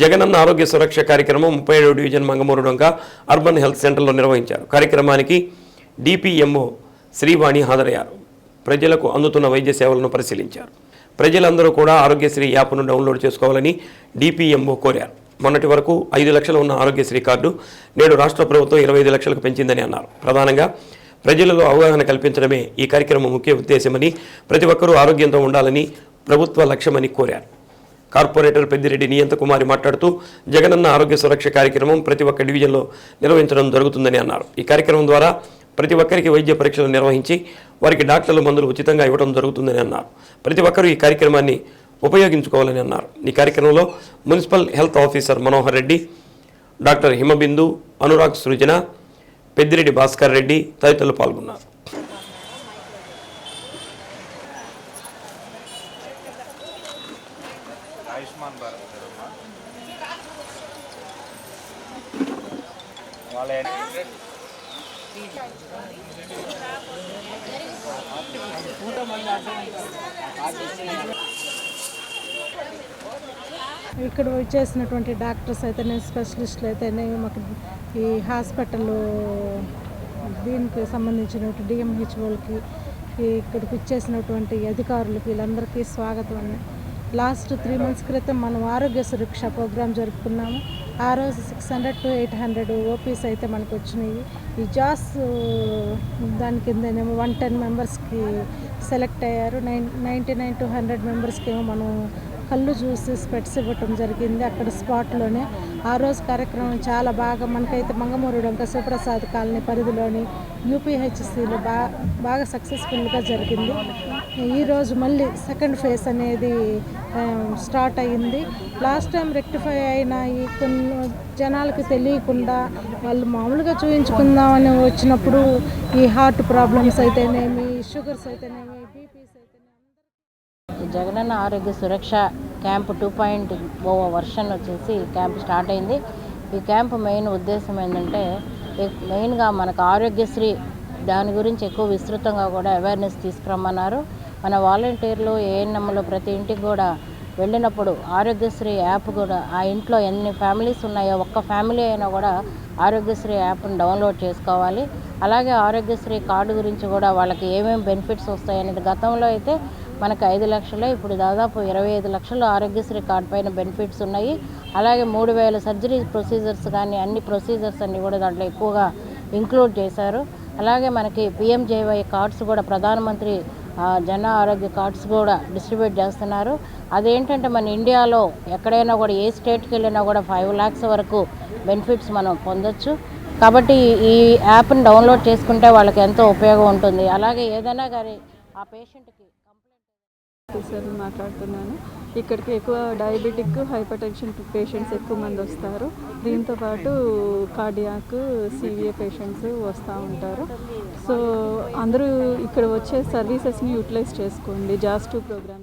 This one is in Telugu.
జగనన్న ఆరోగ్య సురక్ష కార్యక్రమం ముప్పై ఏడవ డివిజన్ మంగమూరు డొంక అర్బన్ హెల్త్ సెంటర్లో నిర్వహించారు. కార్యక్రమానికి డిపిఎంఓ శ్రీవాణి హాజరయ్యారు. ప్రజలకు అందుతున్న వైద్య సేవలను పరిశీలించారు. ప్రజలందరూ కూడా ఆరోగ్యశ్రీ యాప్ను డౌన్లోడ్ చేసుకోవాలని డిపిఎంఓ కోరారు. మొన్నటి వరకు ఐదు లక్షలు ఉన్న ఆరోగ్యశ్రీ కార్డు నేడు రాష్ట్ర ప్రభుత్వం ఇరవై ఐదు లక్షలకు పెంచిందని అన్నారు. ప్రధానంగా ప్రజలలో అవగాహన కల్పించడమే ఈ కార్యక్రమం ముఖ్య ఉద్దేశమని ప్రతి ఒక్కరూ ఆరోగ్యంతో ఉండాలని ప్రభుత్వ లక్ష్యమని కోరారు. కార్పొరేటర్ పెద్దిరెడ్డి నియంత కుమారి మాట్లాడుతూ జగనన్న ఆరోగ్య సురక్ష కార్యక్రమం ప్రతి ఒక్క డివిజన్లో నిర్వహించడం జరుగుతుందని అన్నారు. ఈ కార్యక్రమం ద్వారా ప్రతి ఒక్కరికి వైద్య పరీక్షలు నిర్వహించి వారికి డాక్టర్లు మందులు ఉచితంగా ఇవ్వడం జరుగుతుందని అన్నారు. ప్రతి ఒక్కరూ ఈ కార్యక్రమాన్ని ఉపయోగించుకోవాలని అన్నారు. ఈ కార్యక్రమంలో municipal health officer Manohar Reddy doctor Himabindu Anurag Srujana Peddireddy Bhaskar Reddy తదితరులు పాల్గొన్నారు. ఆయుష్మాన్ భారత్ కదమ్మా వాళ్ళ ఇక్కడ వచ్చేసినటువంటి డాక్టర్స్ అయితేనే స్పెషలిస్టులు అయితేనే మాకు ఈ హాస్పిటల్ దీనికి సంబంధించినటువంటి డిఎంహెచ్ఓలకి ఇక్కడికి వచ్చేసినటువంటి అధికారులకి వీళ్ళందరికీ స్వాగతం అండి. లాస్ట్ త్రీ మంత్స్ క్రితం మనం ఆరోగ్య సురక్ష ప్రోగ్రామ్ జరుపుకున్నాము. ఆ రోజు six hundred to eight hundred OPs అయితే మనకు వచ్చినాయి. ఈ జాస్ దాని కిందనేమో వన్ టెన్ మెంబర్స్కి సెలెక్ట్ అయ్యారు. Nine ninety nine to hundred మెంబర్స్కి ఏమో మనం కళ్ళు చూసి స్పెట్స్ ఇవ్వటం జరిగింది అక్కడ స్పాట్లోనే. ఆ రోజు కార్యక్రమం చాలా బాగా మనకైతే మంగమూరు డొంక కాలనీ పరిధిలోని యూపీహెచ్సిలో బా బాగా సక్సెస్ఫుల్గా జరిగింది. ఈరోజు మళ్ళీ సెకండ్ ఫేజ్ అనేది um, స్టార్ట్ అయ్యింది. లాస్ట్ టైం రెక్టిఫై అయిన ఈ కొన్ని జనాలకి తెలియకుండా వాళ్ళు మామూలుగా చూపించుకుందామని వచ్చినప్పుడు ఈ హార్ట్ ప్రాబ్లమ్స్ అయితేనేమి షుగర్స్ అయితేనేమి బీపీస్ అయితేనేమి Jagananna Arogya Suraksha camp two point o version వచ్చేసి క్యాంప్ స్టార్ట్ అయింది. ఈ క్యాంప్ మెయిన్ ఉద్దేశం ఏంటంటే మెయిన్గా మనకు ఆరోగ్యశ్రీ దాని గురించి ఎక్కువ విస్తృతంగా కూడా అవేర్నెస్ తీసుకురమ్మన్నారు. మన వాలంటీర్లు ఏఎన్ఎంలు ప్రతి ఇంటికి కూడా వెళ్ళినప్పుడు ఆరోగ్యశ్రీ యాప్ కూడా ఆ ఇంట్లో ఎన్ని ఫ్యామిలీస్ ఉన్నాయో ఒక్క ఫ్యామిలీ అయినా కూడా ఆరోగ్యశ్రీ యాప్ని డౌన్లోడ్ చేసుకోవాలి. అలాగే ఆరోగ్యశ్రీ కార్డు గురించి కూడా వాళ్ళకి ఏమేమి బెనిఫిట్స్ వస్తాయనేది గతంలో అయితే మనకు ఐదు లక్షలే ఇప్పుడు దాదాపు ఇరవై ఐదు లక్షలు ఆరోగ్యశ్రీ కార్డు పైన బెనిఫిట్స్ ఉన్నాయి. అలాగే మూడు వేల సర్జరీ ప్రొసీజర్స్ కానీ అన్ని ప్రొసీజర్స్ అన్నీ కూడా దాంట్లో ఎక్కువగా ఇంక్లూడ్ చేశారు. అలాగే మనకి పిఎంజేవై కార్డ్స్ కూడా ప్రధానమంత్రి జన ఆరోగ్య కార్డ్స్ కూడా డిస్ట్రిబ్యూట్ చేస్తున్నారు. అదేంటంటే మన ఇండియాలో ఎక్కడైనా కూడా ఏ స్టేట్కి వెళ్ళినా కూడా ఫైవ్ ల్యాక్స్ వరకు బెనిఫిట్స్ మనం పొందొచ్చు. కాబట్టి ఈ యాప్ని డౌన్లోడ్ చేసుకుంటే వాళ్ళకి ఎంతో ఉపయోగం ఉంటుంది. అలాగే ఏదైనా కానీ ఆ పేషెంట్కి ఆఫీసర్ని మాట్లాడుతున్నాను. ఇక్కడికి ఎక్కువ డయాబెటిక్ హైపర్ టెన్షన్ పేషెంట్స్ ఎక్కువ మంది వస్తారు. దీంతో పాటు కార్డియాక్ సివిఏ పేషెంట్స్ వస్తూ ఉంటారు. సో అందరూ ఇక్కడ వచ్చే సర్వీసెస్ని యూటిలైజ్ చేసుకోండి. JAS two program